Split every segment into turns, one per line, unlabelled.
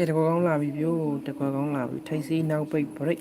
ကဲတကွာကောင်းလာပြီပြို့တကွာကောင်းလာပြီထိုက်စီနောက်ပိတ် break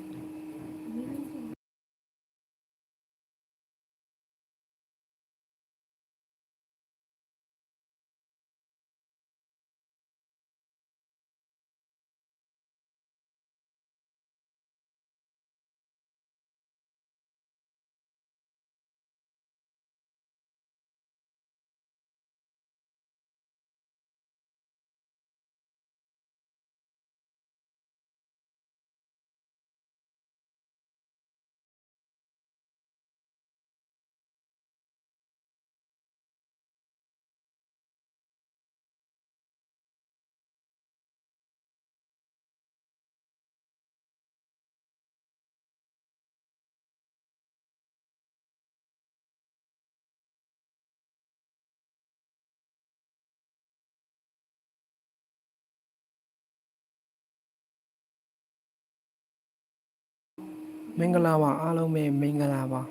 မင်္ဂလာပါအားလုံးပဲမင်္ဂလာပါ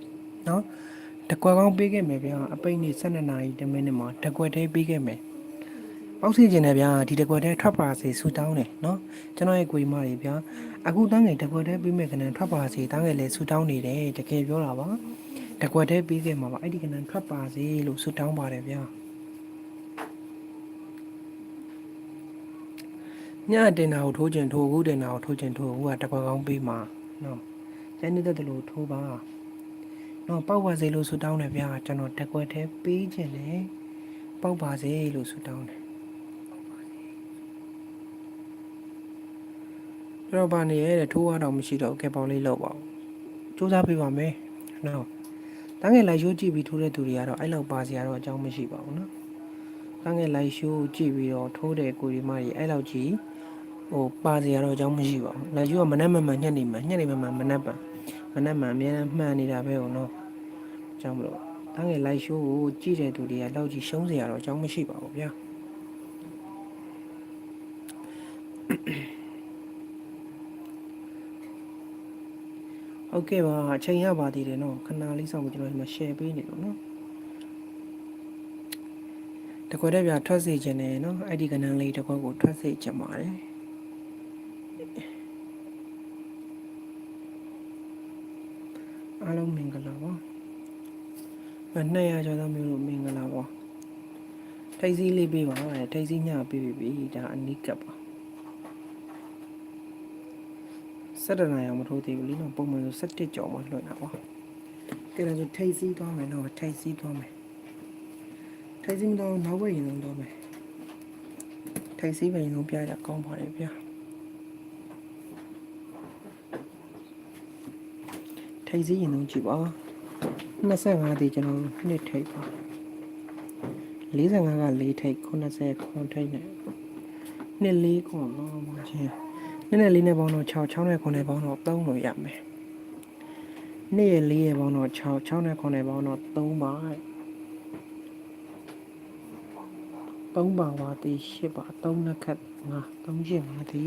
เนาะတကွက်ကောင်းပေးခဲ့မယ်ဗျာအပိတ်နေ12နာရီ10မိနစ်မှာတကွက်သေးပေးခဲ့မယ်ပေါက်စီခြင်းနဲ့ဗျာဒီတကွက်သေးထွက်ပါစေဆူတောင်းတယ်เนาะကျွန်တော်ရဲ့ကိုကြီးမတွေဗျာအခုတန်းငယ်တကွက်သေးပေးမယ်ကနန်ထွက်ပါစေတန်းငယ်လည်းဆူတောင်းနေတယ်တကယ်ပြောတာပါတကွက်သေးပေးခဲ့မှာပါအဲ့ဒီကနန်ထွက်ပါစေလို့ဆူတောင်းပါတယ်ဗျာညတင်တာကိုထိုးကျင်ထိုးအခုတင်တာကိုထိုးကျင်ထိုးအခုကတကွက်ကောင်းပေးမှာเนาะ ကျန်နေတဲ့တလို့ထိုးပါတော့ပောက်ပါစေလို့ဆူတောင်းတယ်ဗျာကျွန်တော်တက်ကွက်သေးပေးခြင်းတယ်ပောက်ပါစေလို့ဆူတောင်းတယ်တော့ပါနေရဲ့ထိုးရတော့မရှိတော့ကဲပေါင်းလေးလောက်ပါဦးစူးစမ်းပေးပါမယ်နော်တန်းငယ်လိုက်ရှိုးကြည့်ပြီးထိုးတဲ့သူတွေကတော့အဲ့လောက်ပါစရာတော့အကြောင်းမရှိပါဘူးနော်တန်းငယ်လိုက်ရှိုးကြည့်ပြီးတော့ထိုးတဲ့ကိုဒီမကြီးအဲ့လောက်ကြီး ဟိုပါစရာတော့အကြောင်းမရှိပါဘူးလိုက်ရှိုးကမနှက်မမှန်ညက်နေမှညက်နေမှမနှက်ပံ မနက်မှန်အများနဲ့မှန်နေတာပဲဟုတ်နော်အကြောင်းမလို့တန်းငယ်လိုက်ရှိုးကိုကြည့်တဲ့သူတွေကလောက်ကြီးရှုံးเสียရတော့အကြောင်းမရှိပါဘူးဗျာဟုတ်ကဲ့ပါအချိန်ရပါသေးတယ်နော်ခဏလေးဆောင်ကျွန်တော်ဒီမှာ share ပေးနေလို့နော်တကွက်တဲ့ပြထွက်စေခြင်းနဲ့နော်အဲ့ဒီကဏ္ဍလေးတစ်ခွက်ကိုထွက်စေခြင်းပါတယ် အားလုံးမင်္ဂလာပါအ200ကျော်သားမျိုးလို့မင်္ဂလာပါထိတ်စည်းလေးပေးပါတဲ့ထိတ်စည်းညပေးပြီပြီဒါအနိကပ်ပါဆက်တနာရမထိုးသေးဘူးလीနော်ပုံမှန်ဆို17ကျော်မှလွှင့်တာပါကဲဒါဆိုထိတ်စည်းသွားမယ်နော်ထိတ်စည်းသွားမယ်ထိတ်စည်းမတော့နောက်ဘက်ရင်လုံးတော့မယ်ထိတ်စည်းပဲရင်လုံးပြရကောင်းပါတယ်ဗျာ ထိတ်စည်းရင်လုံးကြည့်ပါ25ဒီကျွန်တော်နှစ်ထိတ်ပါ45က4ထိတ်90ခွန်ထိတ်နဲ့နှစ်4ခွန်တော့မချင်းနှစ်နဲ့4နဲ့ပေါင်းတော့6 6နဲ့9နဲ့ပေါင်းတော့3လို့ရမယ်နှစ်ရဲ့4ရဲ့ပေါင်းတော့6 6နဲ့9နဲ့ပေါင်းတော့3ပါ3ပါပါတီ10ပါ3နှစ်ခတ်5 3ရှင်း5တီ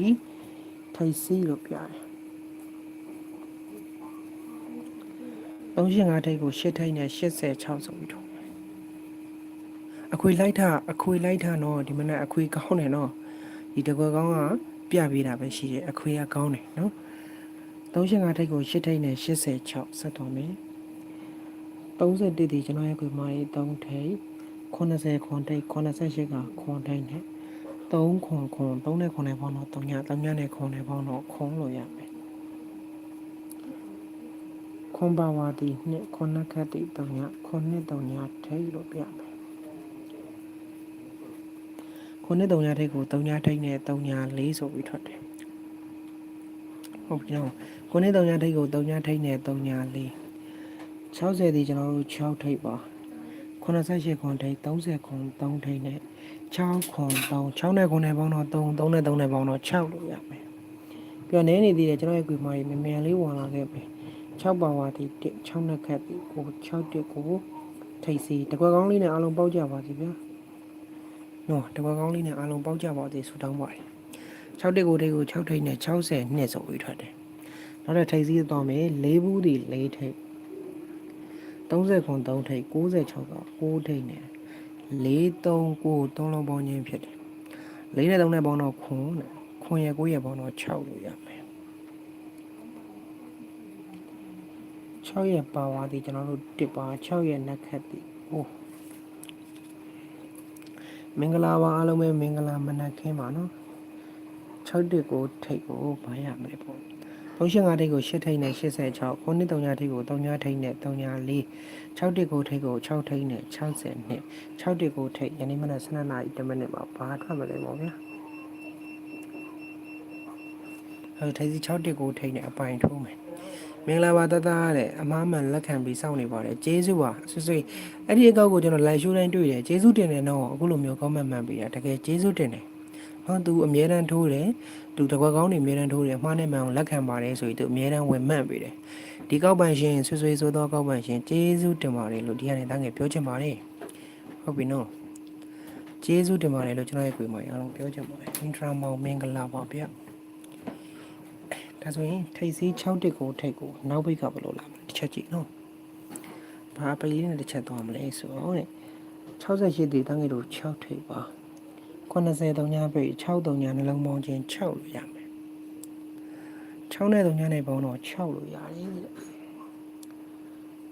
ထိတ်စည်းလို့ပြရတယ် 35ထိပ်ကို10ထိပ်နဲ့86ဆိုပြီးတော့အခွေလိုက်တာအခွေလိုက်တာတော့ဒီမနက်အခွေကောင်းတယ်နော်ဒီတကွယ်ကောင်းကပြပေးတာပဲရှိတယ်အခွေကကောင်းတယ်နော်35ထိပ်ကို10ထိပ်နဲ့86ဆက်သွားမယ်31ဒီကျွန်တော်ရဲ့ခွေမာရေး3ထိပ်80ခွန်ထိပ်88ကခွန်ထိပ်နဲ့3ခွန်ခွန်3နဲ့ခွန်နဲ့ပေါင်းတော့3ည3ညနဲ့ခွန်နဲ့ပေါင်းတော့ခွန်လို့ရမယ် ခွန်ပါဝါတီနှစ်ခုနှစ်ခတ်တိတုံညခုနှစ်တုံညထိတ်လို့ပြမယ်ခုနှစ်တုံညထိတ်ကိုတုံညထိတ်နဲ့တုံညလေးဆိုပြီးထွက်တယ်ဟုတ်ပြီနော်ခုနှစ်တုံညထိတ်ကိုတုံညထိတ်နဲ့တုံညလေး60ဒီကျွန်တော်တို့6ထိတ်ပါ88ခွန်ထိတ်30ခွန်3ထိတ်နဲ့6ခွန်3 6နဲ့ခွန်နဲ့ပေါင်းတော့3 3နဲ့3နဲ့ပေါင်းတော့6လို့ရမယ်ပြီးတော့နည်းနေသေးတယ်ကျွန်တော်ရဲ့ကွေမာကြီးမြန်မြန်လေးဝင်လာခဲ့ပြီ 6ပါဝါတီ6နှစ်ခတ်တီကို6တက်ကိုထိတ်စီတကွက်ကောင်းလေးနဲ့အားလုံးပေါက်ကြပါစီဗျာနော်တကွက်ကောင်းလေးနဲ့အားလုံးပေါက်ကြပါစေဆူတောင်းပါတယ်6တက်ကိုတိတ်ကို6ထိတ်နဲ့60နှစ်ဆိုပြီးထွက်တယ်နောက်တော့ထိတ်စီသွားမယ်၄ဘူးတီ၄ထိတ်30ခွန်3ထိတ်96က6ထိတ်နဲ့4 3 9 3လုံးပေါင်းခြင်းဖြစ်တယ်၄နဲ့3နဲ့ပေါင်းတော့ခွန်နဲ့ခွခွန်ရ9ရက်ပေါင်းတော့6လို့ရမယ် 6ရက်ပါဝါဒီကျွန်တော်တို့တစ်ပါ6ရက်နက်ခတ်ဒီဟိုမင်္ဂလာပါအားလုံးပဲမင်္ဂလာမနက်ခင်းပါနော်6တစ်ကိုထိတ်ကိုဘာရမလဲပေါ့35ထိတ်ကို8ထိတ်နဲ့86ခုနှစ်3ထိတ်ကို3ထိတ်နဲ့34 6တစ်ကိုထိတ်ကို6ထိတ်နဲ့60နှစ်6တစ်ကိုထိတ်ယနေ့မနက်12နာရီ10မိနစ်မှာဘာထွက်မလဲပေါ့ဗျာအဲထိုင်စီ6တစ်ကိုထိတ်နဲ့အပိုင်ထိုးမယ် မင်္ဂလာပါတသားတဲ့အမားမှန်လက်ခံပြီးစောင့်နေပါတယ်ကျေးဇူးပါဆွဆွအဲ့ဒီအကောက်ကိုကျွန်တော်လိုက်ရှိုးတိုင်းတွေ့တယ်ကျေးဇူးတင်တယ်တော့အခုလိုမျိုး comment မှန်ပေးတာတကယ်ကျေးဇူးတင်တယ်နော်သူအမြဲတမ်းထိုးတယ်သူတကွက်ကောင်းနေအမြဲတမ်းထိုးတယ်အမှားနဲ့မှန်အောင်လက်ခံပါတယ်ဆိုပြီးသူအမြဲတမ်းဝင်မှန်ပေးတယ်ဒီကောက်ပန်ရှင်ဆွဆွဆိုသောကောက်ပန်ရှင်ကျေးဇူးတင်ပါတယ်လို့ဒီကနေတန်းငယ်ပြောချင်ပါတယ်ဟုတ်ပြီနော်ကျေးဇူးတင်ပါတယ်လို့ကျွန်တော်ရဲ့ကိုယ်မှာအားလုံးပြောချင်ပါတယ်အင်ထရာမောင်မင်္ဂလာပါဗျ ဒါဆိုရင်ထိတ်စီး6တစ်ကိုထိတ်ကိုနောက်ဘိတ်ကဘယ်လိုလာမလဲတစ်ချက်ကြည့်နော်ဘာပလေးနဲ့တစ်ချက်သွားမလဲဆိုတော့တဲ့68တီတန်းငယ်တို့6ထိတ်ပါ80တုံညာပိတ်6တုံညာနှလုံးပေါင်းချင်း6လို့ရမယ်6နဲ့တုံညာနဲ့ပေါင်းတော့6လို့ရတယ်တဲ့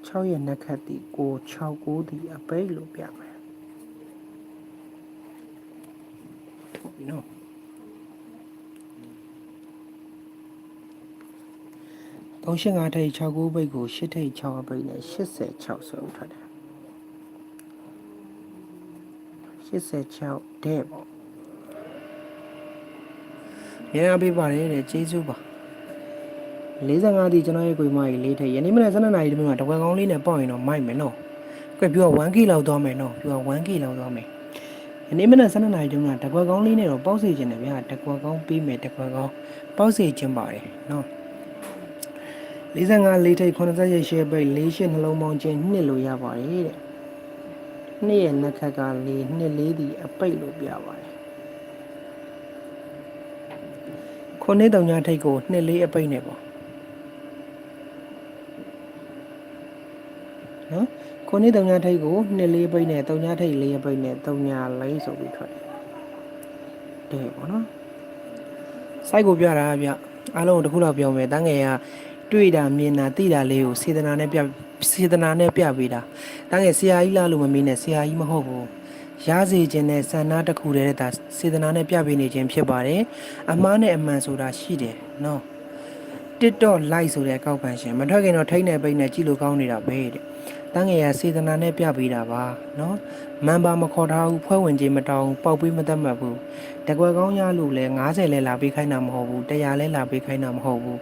6ရဲ့နက်ခတ်တီကို6 9တီအပိတ်လို့ပြမယ်ဟုတ်ပြီနော် 35ထိတ်69ပိတ်ကို8ထိတ်6အပိတ်နဲ့86ဆိုထွက်တယ်86တဲ့ပေါ့ရန်အပေးပါတယ်တဲ့ကျေးဇူးပါ45ဒီကျွန်တော်ရဲ့ကိုမကြီးလေးထည့်ယနေ့မနက်7နာရီတည်းမှာတဝက်ကောင်းလေးနဲ့ပေါက်ရင်တော့မိုက်မယ်နော်ကွပြော 1k လောက်သွားမယ်နော်ပြော 1k လောက်သွားမယ်ယနေ့မနက်7နာရီတည်းမှာတကွက်ကောင်းလေးနဲ့တော့ပေါက်စေခြင်းတယ်ဗျာတကွက်ကောင်းပြီးမယ်တကွက်ကောင်းပေါက်စေခြင်းပါတယ်နော် 45လေးထိတ်80ရဲ့ share ပိတ်4ရှင်းနှလုံးပေါင်းခြင်းနှစ်လို့ရပါတယ်တဲ့နှစ်ရဲ့နှက်ခက်ကလေးနှစ်လေးဒီအပိတ်လို့ပြပါတယ်ခုနှစ်တုံညာထိတ်ကိုနှစ်လေးအပိတ်နဲ့ပေါ့နော်ခုနှစ်တုံညာထိတ်ကိုနှစ်လေးပိတ်နဲ့တုံညာထိတ်လေးအပိတ်နဲ့တုံညာလေးဆိုပြီးထွက်တယ်တဲ့ပေါ့နော်စိုက်ကိုပြတာဗျအားလုံးတစ်ခုလောက်ပြောမယ်တန်းငယ်က တွေ့တာမြင်တာသိတာလေးကိုစေတနာနဲ့ပြစေတနာနဲ့ပြပေးတာတန်းငယ်ဆရာကြီးလားလို့မမေးနဲ့ဆရာကြီးမဟုတ်ဘူးရစေခြင်းနဲ့ဆန္ဒတစ်ခုတည်းတာစေတနာနဲ့ပြပေးနေခြင်းဖြစ်ပါတယ်အမားနဲ့အမှန်ဆိုတာရှိတယ်နော် TikTok like ဆိုတဲ့အကောက်ပန်ရှင်မထွက်ခင်တော့ထိတ်နေပိတ်နေကြည့်လို့ကောင်းနေတာပဲတဲ့တန်းငယ်ရစေတနာနဲ့ပြပေးတာပါနော်မန်ပါမခေါ်ထားဘူးဖွဲ့ဝင်ခြင်းမတောင်းပေါက်ပေးမတတ်မှတ်ဘူးတကွယ်ကောင်းရလို့လဲ90လဲလာပေးခိုင်းတာမဟုတ်ဘူး100လဲလာပေးခိုင်းတာမဟုတ်ဘူး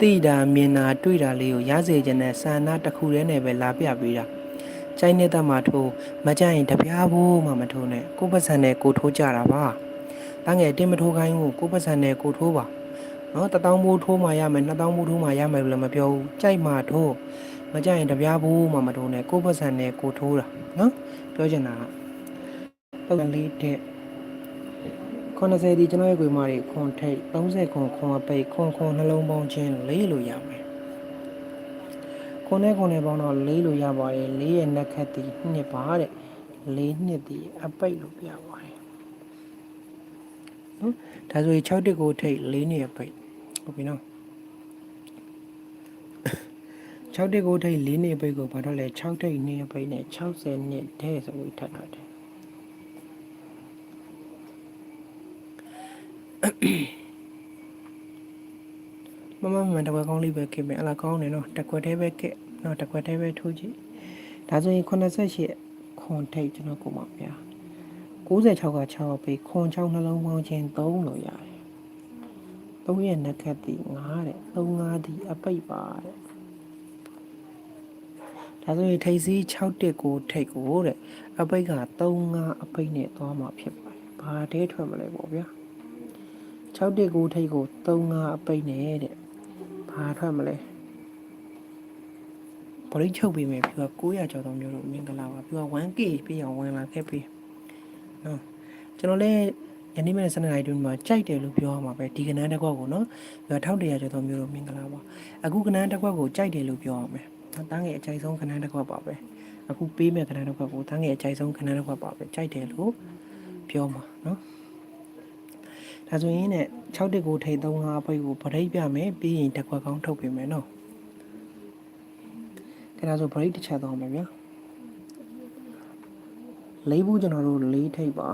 သိတာမြင်တာတွေ့တာလေးကိုရစေခြင်းနဲ့စာနာတစ်ခုတည်းနဲ့ပဲလာပြပေးတာကျိုင်းနေတဲ့မှာထိုးမကြရင်တပြားဖို့မှမထိုးနဲ့ကိုပတ်စံနဲ့ကိုထိုးကြတာပါတန်းငယ်တင်းမထိုးခိုင်းဘူးကိုပတ်စံနဲ့ကိုထိုးပါနော်တထောင်မိုးထိုးမှရမယ်နှစ်ထောင်မိုးထိုးမှရမယ်လို့လည်းမပြောဘူးကြိုက်မှထိုးမကြရင်တပြားဘူးမှမထိုးနဲ့ကိုပတ်စံနဲ့ကိုထိုးတာနော်ပြောချင်တာကပုံလေးတဲ့ 90ဒီကျွန်တော်ရဲ့ကိုယ်မတွေခွန်ထိတ်30ခွန်ခွန်အပိတ်ခွန်ခွန်နှလုံးပေါင်းချင်းလေးလို့ရမယ်ခွန်နဲ့ခွန်နဲ့ပေါင်းတော့လေးလို့ရပါတယ်လေးရဲ့နက်ခတ်ဒီနှစ်ပါတဲ့လေးနှစ်ဒီအပိတ်လို့ပြပါတယ်နော်ဒါဆိုရင်6တက်ကိုထိတ်လေးနှစ်အပိတ်ဟုတ်ပြီနော်6တက်ကိုထိတ်၄နှစ်အပိတ်ကိုဘာတော့လဲ6ထိတ်နှစ်အပိတ်နဲ့60နှစ်တဲ့ဆိုပြီးထပ်ထားတယ် မမမတကွက်ကောင်းလေးပဲခဲ့မယ်အလားကောင်းတယ်နော်တကွက်သေးပဲခဲ့နော်တကွက်သေးပဲထိုးကြည့်ဒါဆိုရင်88ခွန်ထိတ်ကျွန်တော်ကိုမပြ96က6ပဲခွန်6နှလုံးပေါင်းခြင်း3လို့ရတယ်3ရဲ့နက်ခတ်တီ9တဲ့3 5တီအပိတ်ပါတဲ့ဒါဆိုရင်ထိတ်စီး6တက်ကိုထိတ်ကိုတဲ့အပိတ်က3 5အပိတ်နဲ့သွားမှာဖြစ်ပါတယ်ဘာတဲထွက်မလဲပေါ့ဗျာ6တက်ကိုထိတ်ကို3 5အပိတ်နဲ့တဲ့ ဘာထွက်မလဲဘရိတ်ချုပ်ပေးမယ်ပြီးတော့900ကျော်တော့မျိုးတို့မင်္ဂလာပါပြီးတော့ 1k ပြည့်အောင်ဝင်လာခဲ့ပြီနော်ကျွန်တော်လည်းယနေ့မဲ့စနေတိုင်းတွင်မှာကြိုက်တယ်လို့ပြောရမှာပဲဒီကနန်းတစ်ခွက်ကိုနော်ပြီးတော့1100ကျော်တော့မျိုးတို့မင်္ဂလာပါအခုကနန်းတစ်ခွက်ကိုကြိုက်တယ်လို့ပြောရမယ်တန်းငယ်အကြိုက်ဆုံးကနန်းတစ်ခွက်ပါပဲအခုပေးမဲ့ကနန်းတစ်ခွက်ကိုတန်းငယ်အကြိုက်ဆုံးကနန်းတစ်ခွက်ပါပဲကြိုက်တယ်လို့ပြောမှာနော် ဒါဆိုရင်နဲ့6တစ်ကိုထိတ်3ငါအပိတ်ကိုဗရိတ်ပြမယ်ပြီးရင်တစ်ခွက်ကောင်းထုတ်ပြင်မယ်နော်ကဲဒါဆိုဗရိတ်တစ်ချက်တော့မယ်ဗျာလေးဘူးကျွန်တော်တို့လေးထိတ်ပါ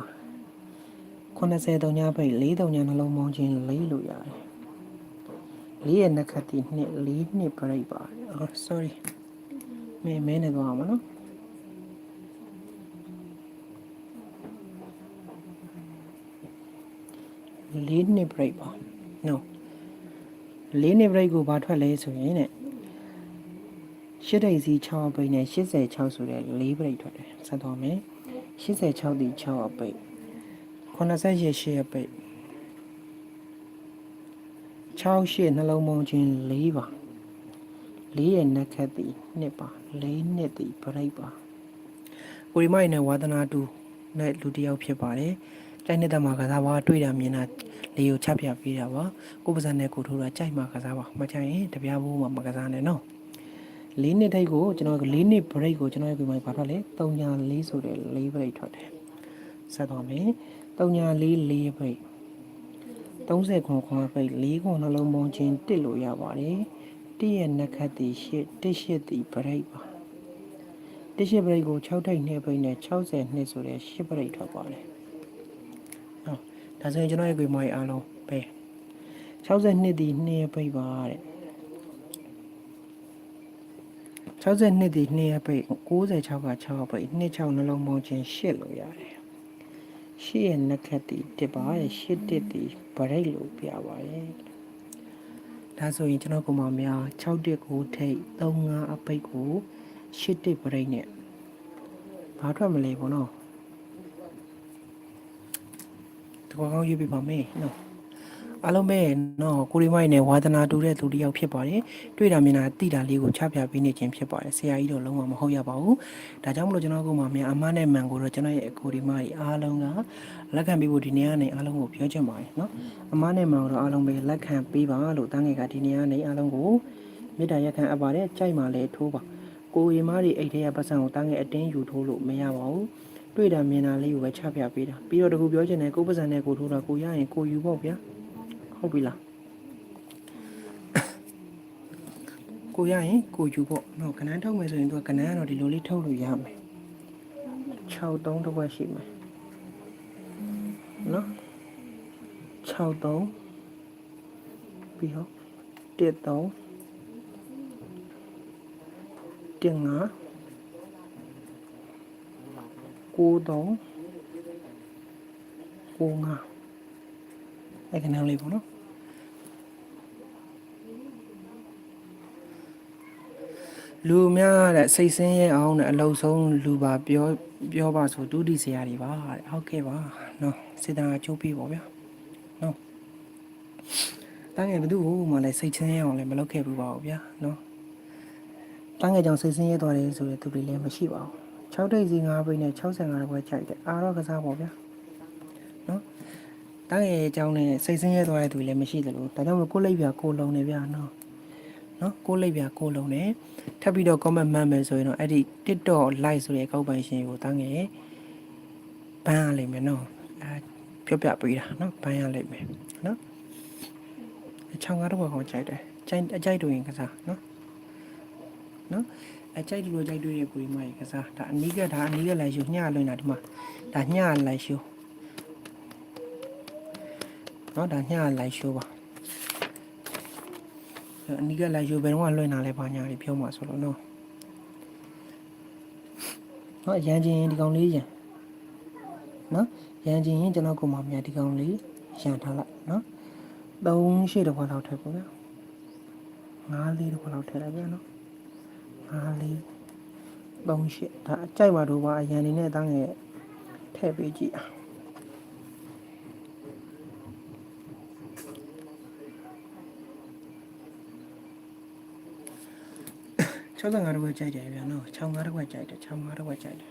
80တုံညာပိတ်4တုံညာနှလုံးမောင်းခြင်းလေးလို့ရတယ်လေးရဲ့နှက်ခတ်တီနှစ်လေးနှစ်ဗရိတ်ပါအော် sorry မင်းမင်းနဲ့တော့အောင်မနော် လေးနှစ် break ပါ no လေးနှစ် break ကိုဘာထွက်လဲဆိုရင်တဲ့ရှစ်တိတ်စီ6ပိတ်နဲ့86ဆိုတဲ့၄ break ထွက်တယ်ဆက်သွားမယ်86ဒီ6အပိတ်88 8အပိတ်6 8နှလုံးမုံချင်း၄ပါ၄ရဲ့နက်ခတ်တီနှစ်ပါ၄နှစ်တီ break ပါကိုရီမိုင်နဲ့ဝါသနာတူနဲ့လူတစ်ယောက်ဖြစ်ပါတယ် ကြိုက်နေတဲ့မှာကစားပါတွေ့တာမြင်တာလေကိုချပြပေးတာပါကိုပစံနဲ့ကိုထိုးတာကြိုက်မှာကစားပါမကြိုက်ရင်တပြားဘူးမှမကစားနဲ့နော်လေးနှစ်ထိတ်ကိုကျွန်တော်လေးနှစ် break ကိုကျွန်တော်ရဲ့ဒီမှာဘာထွက်လဲ3ညာ4ဆိုတဲ့4 break ထွက်တယ်ဆက်သွားမယ်3ညာ4 4 break 30ခွန်ခွန် break 4ခွန်နှလုံးပေါင်းချင်းတစ်လို့ရပါတယ်တစ်ရဲ့နှက်ခတ်တီရှစ်တစ်ရှစ်တီ break ပါတစ်ရှစ် break ကို6ထိတ်2 break နဲ့60နှစ်ဆိုတဲ့10 break ထွက်ပါတယ်ဟုတ် ဒါဆိုရင်ကျွန်တော်ရဲ့ game အားလုံးပဲ62တီ2ရဲ့ break ပါတဲ့62ဒီ2ရဲ့ပိတ်96က6ပိတ်26နှလုံးပေါင်းချင်း8လို့ရတယ်8ရဲ့နှက်ခတ်တီတစ်ပါရဲ့8တစ်တီဗရိတ်လို့ပြပါတယ်ဒါဆိုရင်ကျွန်တော်ကမှများ6တစ်ကိုထိတ်35အပိတ်ကို8တစ်ဗရိတ်နဲ့ဘာထွက်မလဲဘောနော် တကောင်းကောင်းရေးပြပါမယ်နော်အားလုံးပဲနော်ကိုရီမိုင်းနဲ့ဝါသနာတူတဲ့သူတစ်ယောက်ဖြစ်ပါတယ်တွေ့တာမြင်တာတိတာလေးကိုချပြပေးနေခြင်းဖြစ်ပါတယ်ဆရာကြီးတော့လုံးဝမဟုတ်ရပါဘူးဒါကြောင့်မလို့ကျွန်တော်ကမှမြန်အမနဲ့မန်ကိုတော့ကျွန်တော်ရဲ့ကိုရီမိုင်းအားလုံးကလက်ခံပေးဖို့ဒီနေ့ကနေအားလုံးကိုပြောချင်ပါတယ်နော်အမနဲ့မန်ကိုတော့အားလုံးပဲလက်ခံပေးပါလို့တန်းငယ်ကဒီနေ့ကနေအားလုံးကိုမေတ္တာရက်ခံအပ်ပါတယ်ကြိုက်မှလည်းထိုးပါကိုရီမားတွေအိတ်ထဲကပတ်စံကိုတန်းငယ်အတင်းယူထိုးလို့မရပါဘူး တွေ့တာမြင်တာလေးကိုပဲချပြပေးတာပြီးတော့တခုပြောချင်တယ်ကိုပတ်စံနဲ့ကိုထိုးတာကိုရရင်ကိုယူပေါ့ဗျာဟုတ်ပြီလားကိုရရင်ကိုယူပေါ့နော်ကနန်းထုတ်မယ်ဆိုရင်သူကကနန်းကတော့ဒီလိုလေးထုတ်လို့ရမယ်6 3တစ်ခွက်ရှိမယ်နော်6 3ပြီးတော့1 3 1 5 9 3 9 5အဲ့ကနန်းလေးပေါ့နော်လူများတဲ့စိတ်ဆင်းရဲအောင်တဲ့အလုံးဆုံးလူပါပြောပြောပါဆိုဒုတိဆရာတွေပါတဲ့ဟုတ်ကဲ့ပါနော်စေတနာချိုးပြပါဗျာနော်တန်းငယ်ဘယ်သူ့ကိုမှလည်းစိတ်ဆင်းရဲအောင်လည်းမလုပ်ခဲ့ဘူးပါဘူးဗျာနော်တန်းငယ်ကြောင့်စိတ်ဆင်းရဲသွားတယ်ဆိုတဲ့သူတွေလည်းမရှိပါဘူး 6တိတ်စီ9ပိတ်နဲ့65ဘွဲကြိုက်တယ်အားတော့ကစားပါဗျာနော်တန်းငယ်အကြောင်းနဲ့စိတ်ဆင်းရဲသွားတဲ့သူတွေလည်းမရှိသလိုဒါကြောင့်မို့ကိုလိပ်ပြကိုလုံးနေဗျာနော်နော်ကိုလိပ်ပြကိုလုံးနေထပ်ပြီးတော့ comment မှတ်မယ်ဆိုရင်တော့အဲ့ဒီ TikTok like ဆိုတဲ့ကောက်ပိုင်ရှင်ကိုတန်းငယ်ဘန်းရလိမ့်မယ်နော်အဲပြောပြပေးတာနော်ဘန်းရလိမ့်မယ်နော်ချောင်းကားတော့ကောင်ကြိုက်တယ်ကြိုက်အကြိုက်တူရင်ကစားနော်နော် အကြိုက်လိုကြိုက်တွေ့တဲ့ပူရီမကြီးကစားဒါအနီးကဒါအနီးကလည်းယူညလွင်တာဒီမှာဒါညလည်းယူเนาะဒါညလည်းယူပါအနီးကလည်းယူဘယ်တော့လွင်တာလဲပါညာတွေပြောမှာဆိုလို့เนาะเนาะရန်ကျင်ဒီကောင်လေးရန်เนาะရန်ကျင်ရင်ကျွန်တော်ကိုမမြဒီကောင်လေးရန်ထားလိုက်เนาะ3ရှေ့တစ်ခွက်လောက်ထည့်ပေါ့ဗျာ5လေးတစ်ခွက်လောက်ထည့်လိုက်ဗျာเนาะ 5 4 3 8ဒါအကြိုက်ပါတို့ပါအရန်နေနဲ့တန်းငယ်ထည့်ပေးကြည့်65တော့ကြိုက်တယ်ဗျာနော်65တော့ကြိုက်တယ်65တော့ကြိုက်တယ်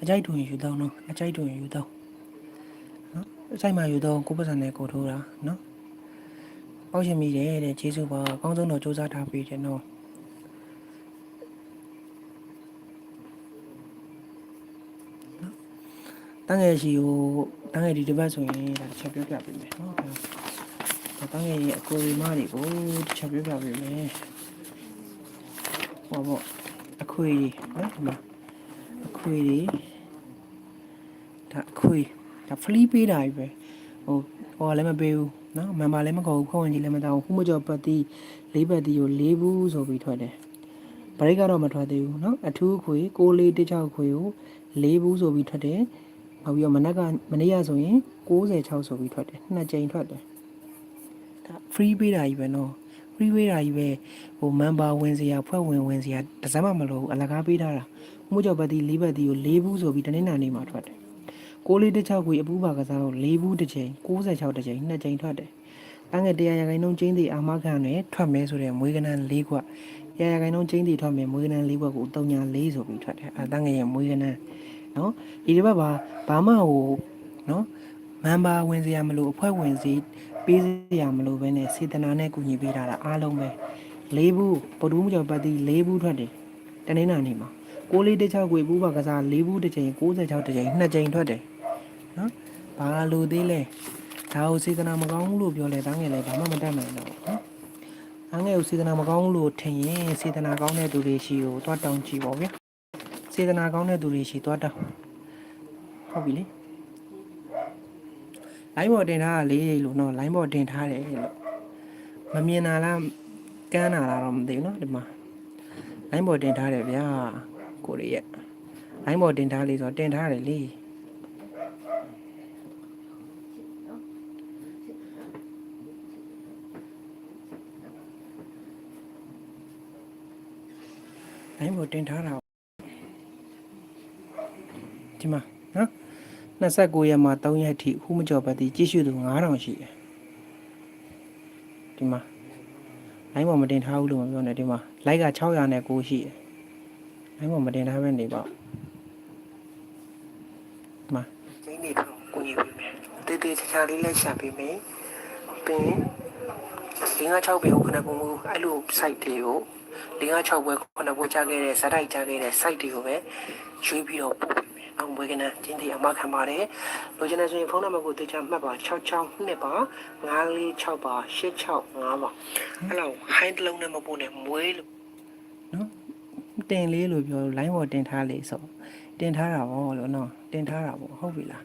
အကြိုက်တူရင်ယူတော့နော်အကြိုက်တူရင်ယူတော့နော်အကြိုက်မှယူတော့ကိုပစံနဲ့ကိုထိုးတာနော်ပေါက်ရှင်မိတယ်တဲ့ကျေးဇူးပါအကောင်းဆုံးတော့စူးစမ်းထားပေးတယ်နော် တန်းငယ်ရှိဟိုတန်းငယ်ဒီတစ်ပတ်ဆိုရင်ဒါတစ်ချက်ပြောပြပေးမယ်နော်တန်းငယ်ရဲ့အကိုရီမတွေကိုတစ်ချက်ပြောပြပေးမယ်ဟောပေါ့အခွေနော်ဒီမှာအခွေတွေဒါအခွေဒါဖလီပေးတာပဲဟိုဟောလည်းမပေးဘူးနော်မန်ပါလည်းမခေါ်ဘူးခေါ်ဝင်ကြီးလည်းမတောင်းဘူးခုမကျော်ပတ်တိလေးပတ်တိကိုလေးဘူးဆိုပြီးထွက်တယ်ဘရိတ်ကတော့မထွက်သေးဘူးနော်အထူးခွေကိုလေးတစ်ချောက်ခွေကိုလေးဘူးဆိုပြီးထွက်တယ် နောက်ပြီးတော့မနက်ကမနေ့ကဆိုရင်96ဆိုပြီးထွက်တယ်နှစ်ကြိမ်ထွက်တယ်ဒါ free ပေးတာကြီးပဲနော် free ပေးတာကြီးပဲဟို member ဝင်စရာဖွဲ့ဝင်ဝင်စရာတစ်စက်မှမလိုဘူးအလကားပေးထားတာမှုကြော်ပတ်တီ၄ဘတ်တီကို၄ဘူးဆိုပြီးတနေ့နာနေမှာထွက်တယ်ကိုလေးတစ်ချောက်ကိုအပူပါကစားကို၄ဘူးတစ်ကြိမ်96တစ်ကြိမ်နှစ်ကြိမ်ထွက်တယ်တန်းငယ်တရားရဂိုင်းလုံးကျင်းသည့်အာမခံနဲ့ထွက်မဲဆိုတဲ့မွေးကနန်း၄ခွက်ရရဂိုင်းလုံးကျင်းသည့်ထွက်မဲမွေးကနန်း၄ခွက်ကို3ညာ4ဆိုပြီးထွက်တယ်အဲတန်းငယ်ရဲ့မွေးကနန်း နော်ဒီတစ်ဘက်ပါဘာမှဟိုနော်မန်ပါဝင်စရာမလိုအဖွဲ့ဝင်စီပေးစရာမလိုပဲနဲ့စေတနာနဲ့ကူညီပေးတာဒါအားလုံးပဲ၄ဘူးပဒူးမကျော်ပတ်တီ၄ဘူးထွက်တယ်တနင်္လာနေ့မှာကိုလေးတစ်ချောက်ကိုပူးပါကစား၄ဘူးတစ်ချိန်66တစ်ချိန်နှစ်ချိန်ထွက်တယ်နော်ဘာလို့သေးလဲဒါကိုစေတနာမကောင်းဘူးလို့ပြောလဲတန်းငယ်လဲဘာမှမတတ်နိုင်တော့ဘူးနော်။အားငယ်ကိုစေတနာမကောင်းဘူးလို့ထင်ရင်စေတနာကောင်းတဲ့သူတွေရှိကိုသွားတောင်းကြည့်ပါဗျာ။ စေတနာကောင်းတဲ့သူတွေရှိသွားတောင်း။ဟုတ်ပြီလေ။လိုင်းဘော်တင်ထားတာလေးလို့နော်လိုင်းဘော်တင်ထားတယ်လို့မမြင်တာလားကန်းတာလားတော့မသိဘူးနော်ဒီမှာလိုင်းဘော်တင်ထားတယ်ဗျာကိုရီရဲ့လိုင်းဘော်တင်ထားလေးဆိုတော့တင်ထားတယ်လေလိုင်းဘော်တင်ထားတာ ဒီမှာနော်29ရက်မှာ3ရက်ထိခုမကျော်ပတ်တီကြည့်ရှုသူ9000ရှိတယ်ဒီမှာလိုင်းဘော်မတင်ထားဘူးလို့မပြောနဲ့ဒီမှာလိုက်က600နဲ့9ရှိတယ်လိုင်းဘော်မတင်ထားပဲနေပါဒီမှာကျင်းနေတော့ကိုကြီးပြီမယ်တေးတေးချာချာလေးလက်ရှာပေးမယ်ပြီးရင်5 6ပဲခုနကဘုံအဲ့လို site တွေကို5 6ဘွဲခုနကဘွဲချခဲ့တဲ့ဇာတ်တိုက်ချခဲ့တဲ့ site တွေကိုပဲရွေးပြီးတော့ပို့ပေးမယ် အောင်ဘွဲကနကျင်းတီအမခံပါတယ်လိုချင်တဲ့ဆိုရင်ဖုန်းနံပါတ်ကိုတေချာမှတ်ပါ662ပါ946ပါ865ပါအဲ့လောက် high တစ်လုံးနဲ့မပို့နဲ့မွေးလို့နော်တင်လေးလို့ပြော line ပေါ်တင်ထားလေးဆိုတင်ထားတာပေါ့လို့နော်တင်ထားတာပေါ့ဟုတ်ပြီလား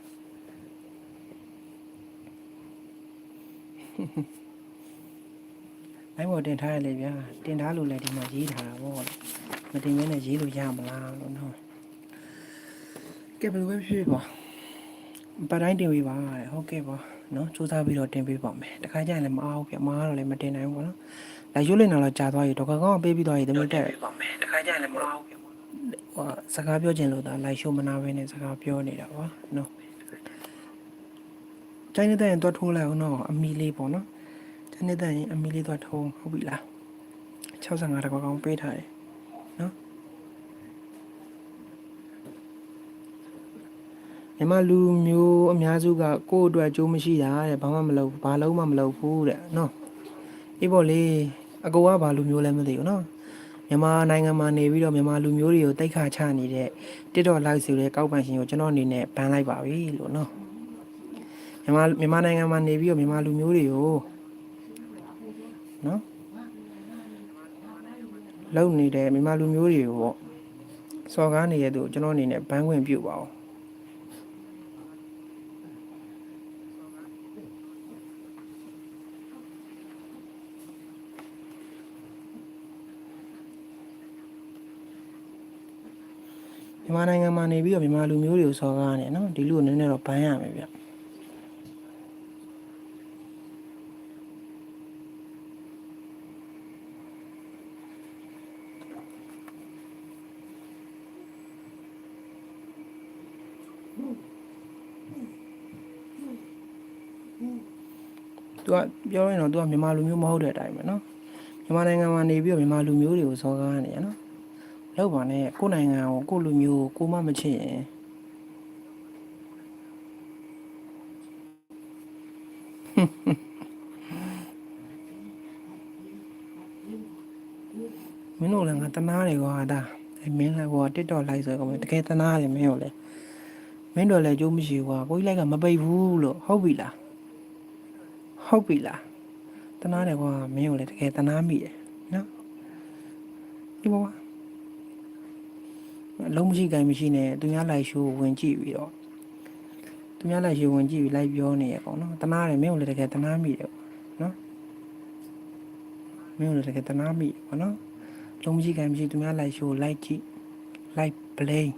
လိုင်းပေါ်တင်ထားရလေဗျာတင်ထားလို့လည်းဒီမှာရေးထားတာပေါ့မတင်ရနဲ့ရေးလို့ရမလားလို့နော် ကဲဘယ်လိုပဲဖြစ်ဖြစ်ပါပတိုင်းတင်ပေးပါတဲ့ဟုတ်ကဲ့ပါနော်စူးစမ်းပြီးတော့တင်ပေးပါမယ်တခါကျရင်လည်းမအားဘူးပြမအားတော့လည်းမတင်နိုင်ဘူးပေါ့နော်လာရွတ်လိုက်တော့ကြာသွားပြီတော့ကောင်ကောင်ပေးပြီးသွားပြီတမီးတက်ပေးပါမယ်တခါကျရင်လည်းမအားဘူးပြဟိုစကားပြောချင်လို့ဒါလိုက်ရှိုးမနာဘဲနဲ့စကားပြောနေတာပါနော်တိုင်းနေတဲ့ရင်တော့ထိုးလိုက်အောင်နော်အမီလေးပေါ့နော်တနေ့တည်းရင်အမီလေးတော့ထုံးဟုတ်ပြီလား65တကွာကောင်ပေးထားတယ်နော် ညီမလူမျိုးအများစုကကိုယ့်အတွက်အကျိုးမရှိတာတဲ့ဘာမှမလုပ်ဘူးဘာလုံးမှမလုပ်ဘူးတဲ့နော်အေးပေါ့လေအကူကဘာလူမျိုးလဲမသိဘူးနော်မြန်မာနိုင်ငံမှာနေပြီးတော့မြန်မာလူမျိုးတွေကိုတိတ်ခါချနေတဲ့တစ်တော့လိုက်ဆိုတဲ့ကောက်ပန်ရှင်ကိုကျွန်တော်အနေနဲ့ဘန်လိုက်ပါပြီလို့နော်မြန်မာမြန်မာနိုင်ငံမှာနေပြီးတော့မြန်မာလူမျိုးတွေကိုနော်လုံနေတဲ့မြန်မာလူမျိုးတွေကိုပေါ့စော်ကားနေတဲ့သူကိုကျွန်တော်အနေနဲ့ဘန်းခွင့်ပြုပါအောင် မြန်မာနိုင်ငံမှာနေပြီးတော့မြန်မာလူမျိုးတွေကိုစော်ကားနေနော်ဒီလူကိုနည်းနည်းတော့ဘန်းရမယ်ဗျ तू ကပြောရင်တော့ तू ကမြန်မာလူမျိုးမဟုတ်တဲ့အတိုင်းပဲเนาะမြန်မာနိုင်ငံမှာနေပြီးတော့မြန်မာလူမျိုးတွေကိုစော်ကားနေရနော် လောက်ပါနဲ့ကိုယ့်နိုင်ငံကိုကိုယ့်လူမျိုးကိုကိုမမချစ်ရင်မင်းတို့လည်းငါတနာတယ်ကွာဒါအဲမင်းလည်းကွာ TikTok လိုက်ဆိုတော့တကယ်တနာတယ်မင်းတို့လည်းမင်းတို့လည်းကြိုးမရှိဘူးကွာကိုကြီးလိုက်ကမပိတ်ဘူးလို့ဟုတ်ပြီလားဟုတ်ပြီလားတနာတယ်ကွာမင်းကိုလည်းတကယ်တနာမိတယ်နော်ဒီဘော အလုံးမရှိကြိုင်မရှိနဲ့သူများလိုက်ရှိုးဝင်ကြည့်ပြီးတော့သူများလိုက်ရှိုးဝင်ကြည့်ပြီးလိုက်ပြောနေရပေါ့နော်တနာတယ်မင်းကိုလည်းတကယ်တနာမိတယ်ပေါ့နော်မင်းကိုလည်းတကယ်တနာမိတယ်ပေါ့နော်လုံးမရှိကြိုင်မရှိသူများလိုက်ရှိုးလိုက်ကြည့်လိုက် blame